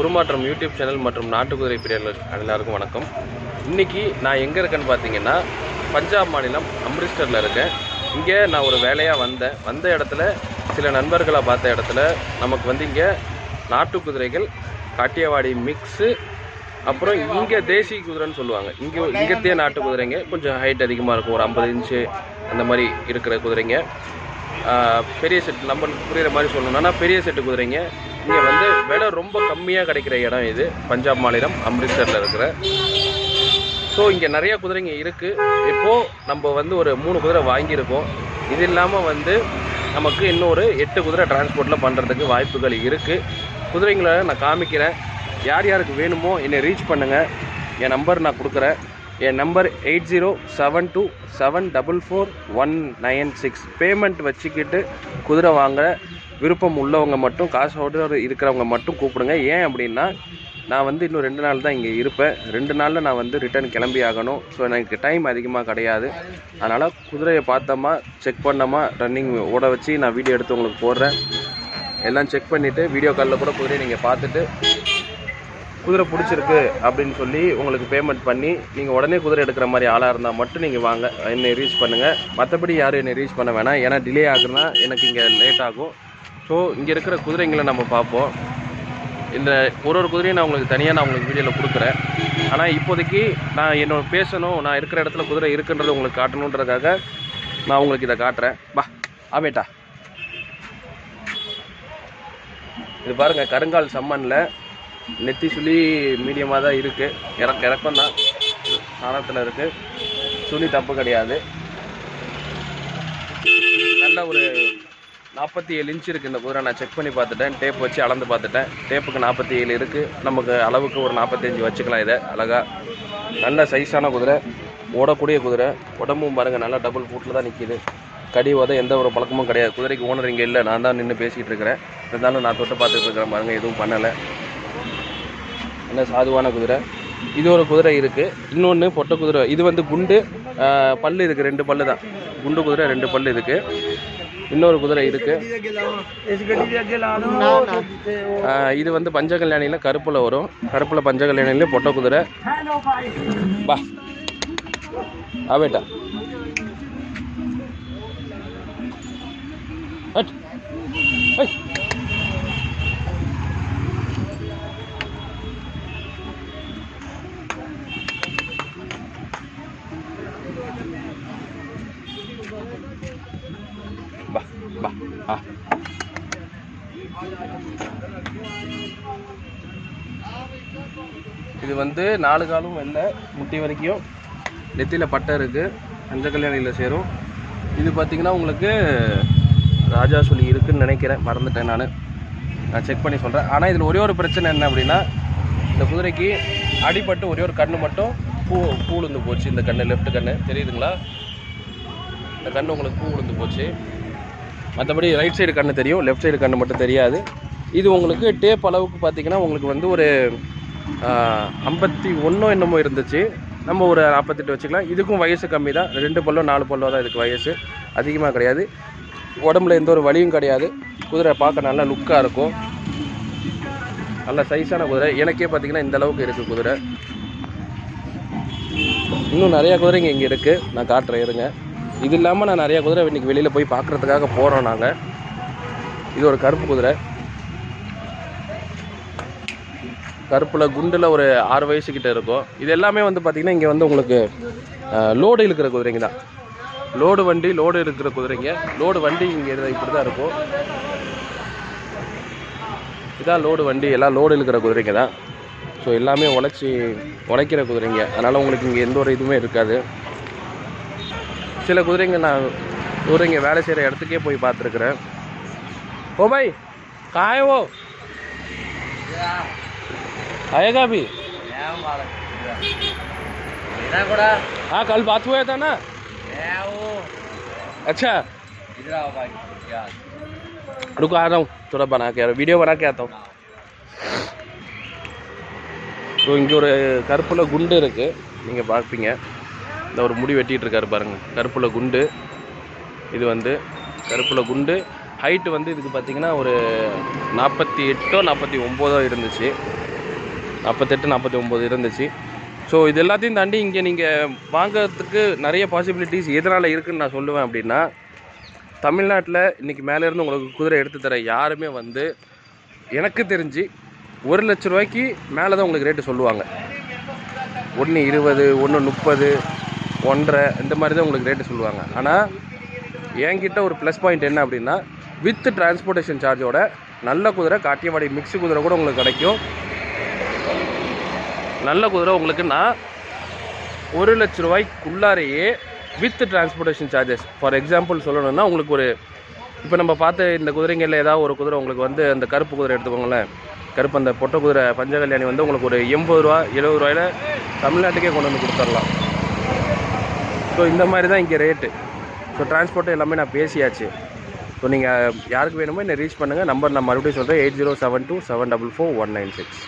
உருமாற்றம் YouTube channel மற்றும் நாட்டு குதிரை பிரியர்கள் எல்லாருக்கும் வணக்கம். இன்னைக்கு நான் எங்கே இருக்கேன்னு பார்த்தீங்கன்னா பஞ்சாப் மாநிலம் அம்ரிஸ்டரில் இருக்கேன். இங்கே நான் ஒரு வேலையாக வந்தேன். வந்த இடத்துல சில நண்பர்களை பார்த்த இடத்துல நமக்கு வந்து இங்கே நாட்டு குதிரைகள் காட்டியவாடி மிக்ஸு அப்புறம் இங்கே தேசி குதிரைன்னு சொல்லுவாங்க. இங்கே இங்கத்தையே நாட்டு குதிரைங்க கொஞ்சம் ஹைட் அதிகமாக இருக்கும். ஒரு ஐம்பது இன்ச்சு அந்த மாதிரி இருக்கிற குதிரைங்க. பெரிய செட் நம்ம புரிகிற மாதிரி சொல்லணும்னா பெரிய செட்டு குதிரைங்க. இங்கே வந்து விலை ரொம்ப கம்மியாக கிடைக்கிற இடம் இது. பஞ்சாப் மாநிலம் அம்ரித்சரில் இருக்கிற. ஸோ இங்கே நிறைய குதிரைங்க இருக்குது இப்போது நம்ம வந்து ஒரு மூணு குதிரை வாங்கியிருக்கோம். இது இல்லாமல் வந்து நமக்கு இன்னொரு எட்டு குதிரை டிரான்ஸ்போர்ட்டில் பண்ணுறதுக்கு வாய்ப்புகள் இருக்குது குதிரைங்களை நான் காமிக்கிறேன். யார் யாருக்கு வேணுமோ என்னை ரீச் பண்ணுங்கள் என் நம்பர் நான் கொடுக்குறேன். என் number eight zero seven two seven double four one nine six. Payment வச்சுக்கிட்டு குதிரை வாங்க. விருப்பம் உள்ளவங்க மட்டும் காசோடு இருக்கிறவங்க மட்டும் கூப்பிடுங்க. ஏன் அப்படின்னா நான் வந்து இன்னும் ரெண்டு நாள் தான் இங்கே இருப்பேன். ரெண்டு நாளில் நான் வந்து ரிட்டர்ன் கிளம்பி ஆகணும். ஸோ எனக்கு டைம் அதிகமாக கிடையாது. அதனால் குதிரையை பார்த்தோமா செக் பண்ணோமா ரன்னிங் ஓட வச்சு நான் வீடியோ எடுத்து உங்களுக்கு போடுறேன். எல்லாம் செக் பண்ணிவிட்டு வீடியோ காலில் கூட குதிரையை நீங்கள் பார்த்துட்டு குதிரை பிடிச்சிருக்கு அப்படின்னு சொல்லி உங்களுக்கு பேமெண்ட் பண்ணி நீங்கள் உடனே குதிரை எடுக்கிற மாதிரி ஆளாக இருந்தால் மட்டும் நீங்கள் வாங்க. என்னை ரீச் பண்ணுங்கள் மற்றபடி யாரும் என்னை ரீச் பண்ண வேணாம். ஏன்னா டிலே ஆகுதுன்னா எனக்கு இங்கே லேட் ஆகும். ஸோ இங்கே இருக்கிற குதிரைங்களை நம்ம பார்ப்போம். இந்த ஒரு ஒரு குதிரையும் நான் உங்களுக்கு தனியாக நான் உங்களுக்கு வீடியோவில் கொடுக்குறேன். ஆனால் இப்போதைக்கு நான் என்னோட பேசணும் நான் இருக்கிற இடத்துல குதிரை இருக்குன்றதை உங்களுக்கு காட்டணுன்றதுக்காக நான் உங்களுக்கு இதை காட்டுறேன். பா ஆமேட்டா. இது பாருங்கள் கருங்கால் சம்மனில் நெத்தி சுழி மீடியமாக தான் இருக்குது இறக்க இறக்கம் தான். சாணத்தில் இருக்குது சுழி தப்பு கிடையாது. நல்ல ஒரு நாற்பத்தி ஏழு இன்ச் இருக்குது இந்த குதிரை. நான் செக் பண்ணி பார்த்துட்டேன். டேப் வச்சு அளந்து பார்த்துட்டேன். டேப்புக்கு நாற்பத்தி ஏழு இருக்குது நமக்கு அளவுக்கு ஒரு நாற்பத்தஞ்சு வச்சுக்கலாம் இதை. அழகாக நல்ல சைஸான குதிரை. ஓடக்கூடிய குதிரை. உடம்பும் பாருங்கள் நல்லா டபுள் ஃபுட்டில் தான் நிற்கிது கடி உத எந்த ஒரு பழக்கமும் கிடையாது. குதிரைக்கு ஓனர் இங்கே இல்லை. நான் தான் நின்று பேசிகிட்டு இருக்கிறேன். இருந்தாலும் நான் தொட்டு பார்த்துட்டு இருக்கிறேன் பாருங்கள் எதுவும் பண்ணலை. நல்ல சாதுவான குதிரை. இது ஒரு குதிரை இருக்குது இன்னொன்று பொட்டை குதிரை. இது வந்து குண்டு. பல் பல்லு இருக்குது ரெண்டு பல்லு தான். குண்டு குதிரை ரெண்டு பல் இருக்குது இன்னொரு குதிரை இருக்குது இது வந்து பஞ்ச கல்யாணியில் கருப்பில் வரும். கருப்பில் பஞ்ச கல்யாணியில் பொட்டை குதிரை. பா. ஆவேட்டா. ஹட். ஹை. இது வந்து நாலு காலும் வெள்ளை முட்டி வரைக்கும் நெத்தியில் பட்டை இருக்குது அஞ்ச கல்யாணியில் சேரும். இது பார்த்தீங்கன்னா உங்களுக்கு ராஜா சொல்லி இருக்குதுன்னு நினைக்கிறேன். மறந்துட்டேன் நான். நான் செக் பண்ணி சொல்கிறேன் ஆனால் இதில் ஒரே ஒரு பிரச்சனை என்ன அப்படின்னா இந்த குதிரைக்கு அடிப்பட்டு ஒரே ஒரு கண்ணு மட்டும் பூ பூ விழுந்து போச்சு. இந்த கண்ணு லெஃப்ட் கண்ணு. தெரியுதுங்களா? இந்த கண்ணு உங்களுக்கு பூ விழுந்து போச்சு. மற்றபடி ரைட் சைடு கண்ணு தெரியும். லெஃப்ட் சைடு கண்ணு மட்டும் தெரியாது. இது உங்களுக்கு டேப் அளவுக்கு பார்த்திங்கன்னா உங்களுக்கு வந்து ஒரு ஐம்பத்தி ஒன்றும் என்னமோ இருந்துச்சு. நம்ம ஒரு நாற்பத்தெட்டு வச்சுக்கலாம். இதுக்கும் வயசு கம்மி தான். ரெண்டு பல்லோ நாலு பல்லோ தான் இதுக்கு வயசு. அதிகமாக கிடையாது. உடம்புல எந்த ஒரு வலியும் கிடையாது. குதிரை பார்க்க நல்லா லுக்காக இருக்கும். நல்ல சைஸான குதிரை. எனக்கே பார்த்தீங்கன்னா இந்த அளவுக்கு இருக்குது குதிரை. இன்னும் நிறையா குதிரைங்க இங்கே இருக்குது நான் காட்டுறேன் இருங்க. இது இல்லாமல் நான் நிறையா குதிரை இன்றைக்கி வெளியில் போய் பார்க்குறதுக்காக போகிறோம் நாங்கள் இது ஒரு கருப்பு குதிரை. கருப்பில் குண்டில் ஒரு ஆறு வயசுக்கிட்ட இருக்கும். இது எல்லாமே வந்து பார்த்திங்கன்னா இங்கே வந்து உங்களுக்கு லோடு இழுக்கிற குதிரைங்க தான். லோடு வண்டி லோடு இழுக்கிற குதிரைங்க. லோடு வண்டி இங்கே இப்படி தான் இருக்கும். இதான் லோடு வண்டி எல்லாம் லோடு இழுக்கிற குதிரைங்க தான். ஸோ எல்லாமே உழைச்சி உழைக்கிற குதிரைங்க. அதனால் உங்களுக்கு இங்கே எந்த ஒரு இதுவுமே இருக்காது. சில குதிரைங்க நான் குதிரைங்க வேலை செய்கிற இடத்துக்கே போய் பார்த்துருக்குறேன். ஓ பாய் காயவோ? आएगा अभी हाँ कल बात हुआ था ना अच्छा रुको आ रहा हूँ थोड़ा बना के आ रहा हूँ वीडियो बना के आता हूँ ஸோ இங்கே ஒரு கருப்பில் குண்டு இருக்குது நீங்கள் பார்ப்பீங்க இந்த ஒரு முடி வெட்டிட்டு இருக்காரு பாருங்க கருப்பில் குண்டு இது வந்து கருப்பில் குண்டு ஹைட்டு வந்து இதுக்கு பார்த்தீங்கன்னா ஒரு நாற்பத்தி எட்டோ நாற்பத்தி ஒம்போதோ இருந்துச்சு நாற்பத்தெட்டு நாற்பத்தி ஒம்பது இருந்துச்சு. ஸோ இது எல்லாத்தையும் தாண்டி இங்கே நீங்கள் வாங்குறதுக்கு நிறைய பாசிபிலிட்டிஸ் எதனால் இருக்குதுன்னு நான் சொல்லுவேன் அப்படின்னா தமிழ்நாட்டில் இன்றைக்கி மேலேருந்து உங்களுக்கு குதிரை எடுத்து தர யாருமே வந்து எனக்கு தெரிஞ்சு ஒரு லட்ச ரூபாய்க்கு மேலே தான் உங்களுக்கு ரேட்டு சொல்லுவாங்க. ஒன்று இருபது ஒன்று முப்பது ஒன்றரை இந்த மாதிரி தான் உங்களுக்கு ரேட்டு சொல்லுவாங்க. ஆனால் என்கிட்ட ஒரு ப்ளஸ் பாயிண்ட் என்ன அப்படின்னா வித் டிரான்ஸ்போர்ட்டேஷன் சார்ஜோட நல்ல குதிரை காட்டியவாடி மிக்ஸி குதிரை கூட உங்களுக்கு கிடைக்கும். நல்ல குதிரை உங்களுக்கு நான் ஒரு லட்ச ரூபாய்க்குள்ளாரையே with transportation charges for example சொல்லணும்னா உங்களுக்கு ஒரு இப்போ நம்ம பார்த்து இந்த குதிரைங்களில் ஏதாவது ஒரு குதிரை உங்களுக்கு வந்து அந்த கருப்பு குதிரை எடுத்துக்கோங்களேன். கருப்பு அந்த பொட்டை குதிரை பஞ்சகல்யாணி வந்து உங்களுக்கு ஒரு எண்பது ரூபா எழுபது ரூபாயில தமிழ்நாட்டுக்கே கொண்டு வந்து கொடுத்துடலாம். ஸோ இந்த மாதிரி தான் இங்கே ரேட்டு ஸோ டிரான்ஸ்போர்ட்டு எல்லாமே நான் பேசியாச்சு. ஸோ நீங்கள் யாருக்கு வேணுமோ என்னை ரீச் பண்ணுங்கள் நம்பர் நான் மறுபடியும் சொல்கிறேன் eight zero seven two seven double four one nine six